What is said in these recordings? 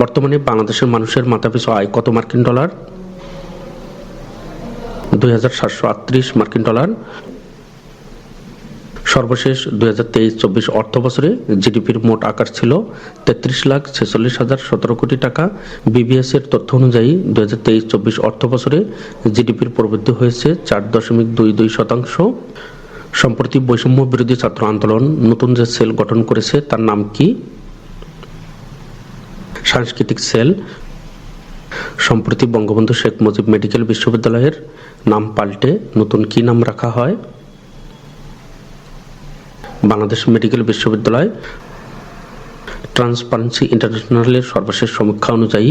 বর্তমানে বাংলাদেশের মানুষের মাথাপিছু আয় কত মার্কিন ডলার? দুই হাজার সাতশো আটত্রিশ মার্কিন ডলার। সর্বশেষ দুই হাজার তেইশ চব্বিশ অর্থ বছরে জিডিপির মোট আকার ছিল তেত্রিশ লাখ ছেচল্লিশ হাজার সতেরো কোটি টাকা। বিবিএস এর তথ্য অনুযায়ী দুই হাজার তেইশ চব্বিশ অর্থ বছরে জিডিপির প্রবৃদ্ধি হয়েছে চার দশমিক দুই দুই শতাংশ। সম্প্রতি বৈষম্য বিরোধী ছাত্র আন্দোলন নতুন যে সেল গঠন করেছে, তার নাম কি? সাংস্কৃতিক সেল সম্প্রতি বঙ্গবন্ধু শেখ মুজিব মেডিকেল বিশ্ববিদ্যালয়ের নাম পাল্টে নতুন কি নাম রাখা হয়? বাংলাদেশ মেডিকেল বিশ্ববিদ্যালয় ট্রান্সপারেন্সি ইন্টারন্যাশনালের সর্বশেষ সমীক্ষা অনুযায়ী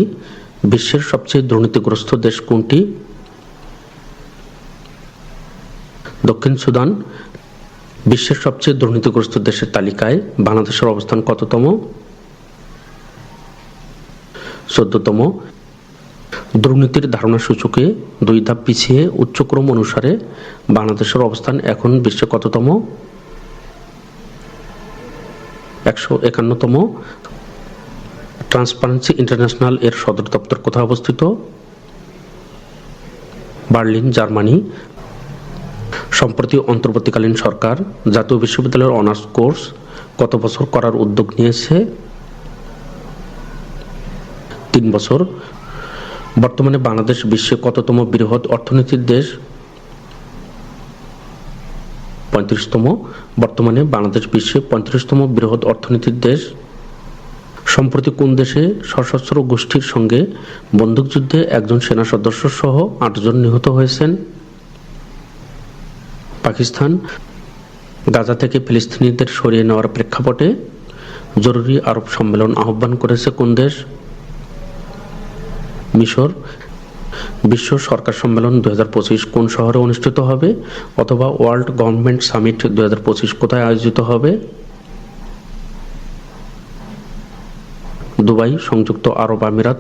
বিশ্বের সবচেয়ে দুর্নীতিগ্রস্ত দেশ কোনটি? দক্ষিণ সুদান, বিশ্বের সবচেয়ে দুর্নীতিগ্রস্ত দেশের তালিকায় বাংলাদেশের অবস্থান কততম? চোদ্দতম দুর্নীতির ধারণা সূচকে দুই ধাপ পিছিয়ে উচ্চক্রম অনুসারে বাংলাদেশের অবস্থান এখন বিশ্বে কততম? একশো একান্নতম। ট্রান্সপারেন্সি ইন্টারন্যাশনাল এর সদর দপ্তর কোথায় অবস্থিত? Berlin, Germany. সম্প্রতি অন্তর্বর্তীকালীন সরকার জাতীয় বিশ্ববিদ্যালয়ের অনার্স কোর্স কত বছর করার উদ্যোগ নিয়েছে? তিন বছর। বর্তমানে বাংলাদেশ বিশ্বে কততম বৃহৎ অর্থনীতির দেশ? পঁয়ত্রিশতম। বর্তমানে বাংলাদেশ বিশ্বে পঁয়ত্রিশতম বৃহৎ অর্থনীতির দেশ। সম্প্রতি কোন দেশে সশস্ত্র গোষ্ঠীর সঙ্গে বন্দুকযুদ্ধে একজন সেনা সদস্য সহ আটজন নিহত হয়েছেন? পাকিস্তান। গাজা থেকে ফিলিস্তিনিদের সরিয়ে নেওয়ার প্রেক্ষাপটে জরুরি আরব সম্মেলন আহ্বান করেছে কোন দেশ? মিশর, বিশ্ব সরকার সম্মেলন দু হাজার পঁচিশ কোন শহরে অনুষ্ঠিত হবে অথবা ওয়ার্ল্ড গভর্নমেন্ট সামিট দু হাজার পঁচিশ কোথায় আয়োজিত হবে? দুবাই, সংযুক্ত আরব আমিরাত,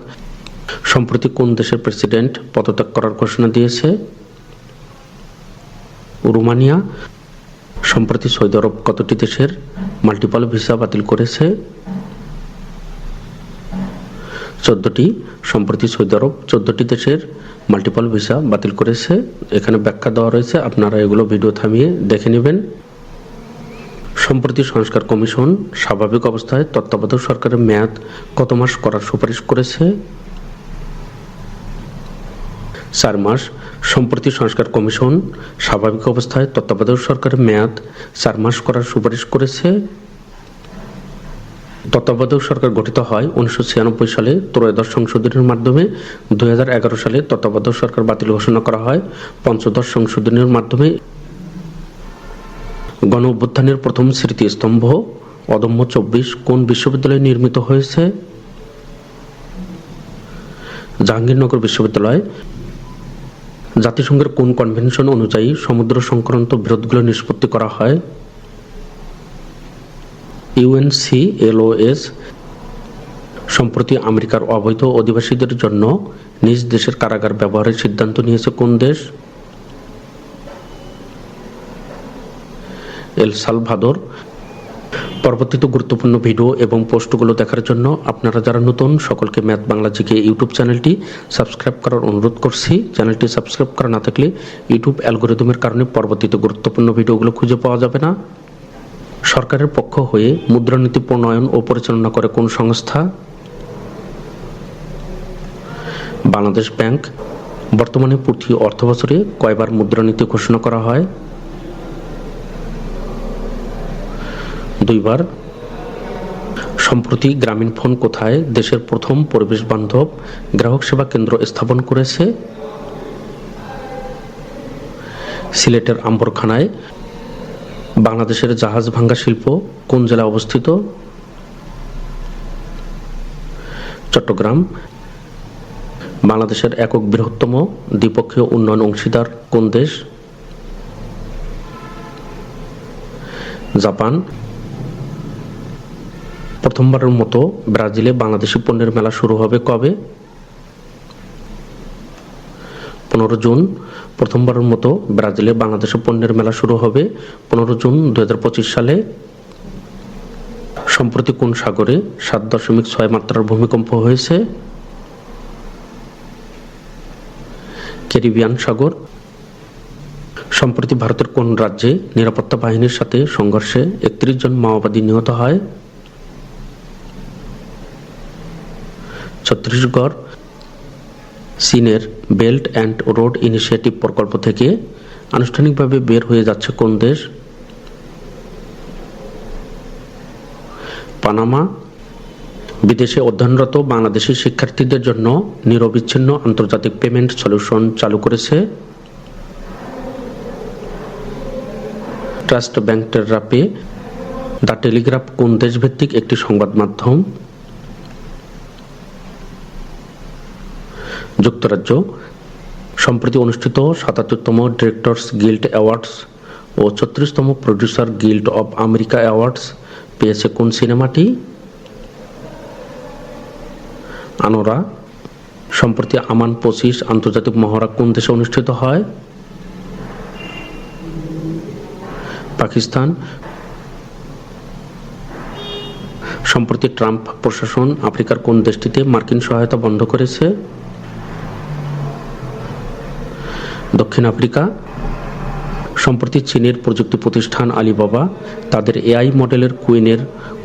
সম্প্রতি কোন দেশের প্রেসিডেন্ট পদত্যাগ করার ঘোষণা দিয়েছে? রোমানিয়া, সম্প্রতি সৌদি আরব কতটি দেশের মাল্টিপল ভিসা বাতিল করেছে? চোদ্দটি, সম্প্রতি সৌদি আরব চোদ্দটি দেশের মাল্টিপল ভিসা বাতিল করেছে। এখানে ব্যাখ্যা দেওয়া রয়েছে, আপনারা এগুলো ভিডিও থামিয়ে দেখে নেবেন। সম্প্রতি সংস্কার কমিশন স্বাভাবিক অবস্থায় তত্ত্বাবধায়ক সরকারের মেয়াদ কত মাস করার সুপারিশ করেছে? চার মাস। সম্প্রতি সংস্কার কমিশন স্বাভাবিক অবস্থায় তত্ত্বাবধায়ক সরকারের মেয়াদ চার মাস করার সুপারিশ করেছে। তত্ত্বাবধায়ক সরকার গঠিত হয় উনিশশো ছিয়ানব্বই সালে। ত্রয়োদশ সংশোধনের মাধ্যমে দু হাজার এগারো সালে তত্ত্বাবধায়ক সরকার বাতিল ঘোষণা করা হয়। পঞ্চদশ সংশোধনের মাধ্যমে গণ অভ্যুত্থানের প্রথম স্মৃতিস্তম্ভ অদম্য চব্বিশ কোন বিশ্ববিদ্যালয়ে নির্মিত হয়েছে? জাহাঙ্গীরনগর বিশ্ববিদ্যালয়। জাতিসংঘের কোন কনভেনশন অনুযায়ী সমুদ্র সংক্রান্ত বিরোধগুলো নিষ্পত্তি করা হয়? ইউএনসি এলওএস সম্প্রতি আমেরিকার অবৈধ অধিবাসীদের জন্য নিজ দেশের কারাগার ব্যবহারের সিদ্ধান্ত নিয়েছে কোন দেশ? El Salvador. পরবর্তীতে গুরুত্বপূর্ণ ভিডিও এবং পোস্টগুলো দেখার জন্য আপনারা যারা নতুন, সকলকে ম্যাথ বাংলা জিকে ইউটিউব চ্যানেলটি সাবস্ক্রাইব করার অনুরোধ করছি। চ্যানেলটি সাবস্ক্রাইব করা না থাকলে ইউটিউব অ্যালগোরিদমের কারণে পরবর্তীতে গুরুত্বপূর্ণ ভিডিওগুলো খুঁজে পাওয়া যাবে না। সরকারের পক্ষ হয়ে মুদ্রানীতি প্রণয়ন ও পরিচালনা করে কোন সংস্থা? বাংলাদেশ ব্যাংক। বর্তমানে প্রতি অর্থ বছরে কয়বার মুদ্রানীতি ঘোষণা করা হয়? দুইবার। সম্প্রতি গ্রামীণ ফোন কোথায় দেশের প্রথম পরিবেশ বান্ধব গ্রাহক সেবা কেন্দ্র স্থাপন করেছে? সিলেটের আম্বরখানায় বাংলাদেশের জাহাজ ভাঙ্গা শিল্প কোন জেলায় অবস্থিত? চট্টগ্রাম। বাংলাদেশের একক বৃহত্তম দ্বিপক্ষীয় উন্নয়ন অংশীদার কোন দেশ? জাপান। প্রথমবারের মতো ব্রাজিলে বাংলাদেশি পণ্যের মেলা শুরু হবে কবে? পনেরো জুন, প্রথমবারের মতো ব্রাজিলে বাংলাদেশে পণ্যের মেলা শুরু হবে পনেরো জুন দুহাজার পঁচিশ সালে। সম্প্রতি কোন সাগরে সাত দশমিক ছয় মাত্রার ভূমিকম্প হয়েছে? ক্যারিবিয়ান সাগর। সম্প্রতি ভারতের কোন রাজ্যে নিরাপত্তা বাহিনীর সাথে সংঘর্ষে একত্রিশ জন মাওবাদী নিহত হয়? ছত্তিশগড়, চীনের বেল্ট অ্যান্ড রোড ইনিশিয়েটিভ প্রকল্প থেকে আনুষ্ঠানিকভাবে বের হয়ে যাচ্ছে কোন দেশ? পানামা। বিদেশে অধ্যয়নরত বাংলাদেশি শিক্ষার্থীদের জন্য নিরবিচ্ছিন্ন আন্তর্জাতিক পেমেন্ট সলিউশন চালু করেছে trust bank TerraPay the Telegraph কোন দেশভিত্তিক একটি সংবাদ মাধ্যম? যুক্তরাজ্য। সম্প্রতি অনুষ্ঠিত সাতাত্তরতম ডিরেক্টরস গিল্ড অ্যাওয়ার্ডস ও ছত্রিশতম producer guild of America awards পেয়েছে কোন সিনেমাটি? আনোরা, সম্প্রতি আমান পঁচিশ আন্তর্জাতিক মহড়া কোন দেশে অনুষ্ঠিত হয়? পাকিস্তান। সম্প্রতি ট্রাম্প প্রশাসন আফ্রিকার কোন দেশটিতে মার্কিন সহায়তা বন্ধ করেছে? দক্ষিণ আফ্রিকা, সম্প্রতি চীনের প্রযুক্তি প্রতিষ্ঠান আলিবাবা তাদের এআই মডেলের কুইনের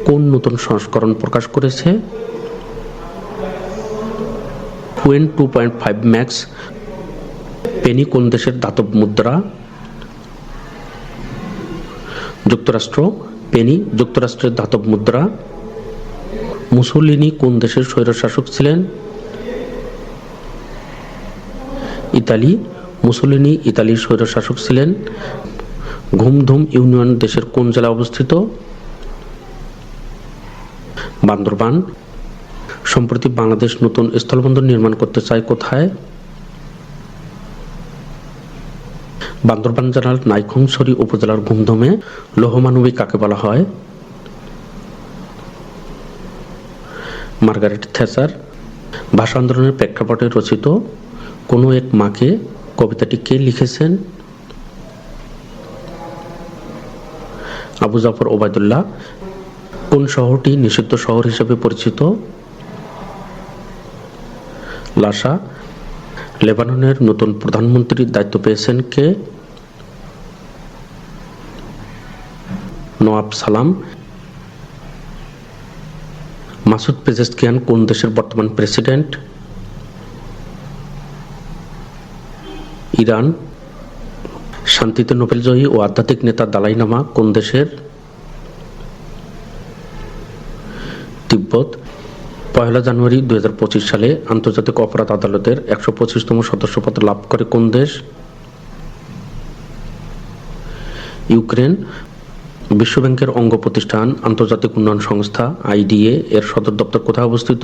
কোন নতুন সংস্করণ প্রকাশ করেছে? Qwen two point five Max penny কোন দেশের ধাতব মুদ্রা? যুক্তরাষ্ট্র, পেনি যুক্তরাষ্ট্রের ধাতব মুদ্রা? মুসোলিনি কোন দেশের স্বৈরশাসক ছিলেন? ইতালি মুসোলিনি ইতালির স্বৈরশাসক ছিলেন। ঘুমধুম ইউনিয়ন দেশের কোন জেলা অবস্থিত? বান্দরবান। সম্প্রতি বাংলাদেশ নতুন স্থলবন্দর নির্মাণ করতে চায় কোথায়? বান্দরবান জেলার নাইখংছড়ি উপজেলার ঘুমধমে লৌহমানবী কাকে বলা হয়? মার্গারেট থ্যাচার ভাষা আন্দোলনের প্রেক্ষাপটে রচিত কোনো এক মাকে কবিতাটি কে লিখেছেন? আবু জাফর ওবায়দুল্লাহ। কোন শহরটি নিষিদ্ধ শহর হিসেবে পরিচিত? লাসা, লেবাননের নতুন প্রধানমন্ত্রীর দায়িত্ব পেয়েছেন কে? নওয়াব সালাম। মাসুদ পেজেস্কিয়ান কোন দেশের বর্তমান প্রেসিডেন্ট? ইরান, শান্তিতে নোবেলজয়ী ও আধ্যাত্মিক নেতা দালাই নামা কোন দেশের? তিব্বত, পয়লা জানুয়ারি দু হাজার পঁচিশ সালে আন্তর্জাতিক অপরাধ আদালতের একশো পঁচিশতম সদস্যপদ লাভ করে কোন দেশ? ইউক্রেন, বিশ্বব্যাংকের অঙ্গ প্রতিষ্ঠান আন্তর্জাতিক উন্নয়ন সংস্থা আইডিএ এর সদর দপ্তর কোথায় অবস্থিত?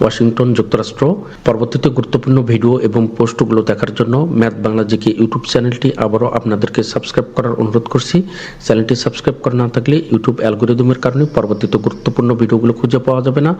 ওয়াশিংটন যুক্তরাষ্ট্র। পরবর্তীতে গুরুত্বপূর্ণ ভিডিও এবং পোস্টগুলো দেখার জন্য ম্যাথ বাংলা জিকে ইউটিউব চ্যানেলটি আবারও আপনাদেরকে সাবস্ক্রাইব করার অনুরোধ করছি। চ্যানেলটি সাবস্ক্রাইব করা না থাকলে ইউটিউব অ্যালগোরিদমের কারণে পরবর্তীতে গুরুত্বপূর্ণ ভিডিওগুলো খুঁজে পাওয়া যাবে না।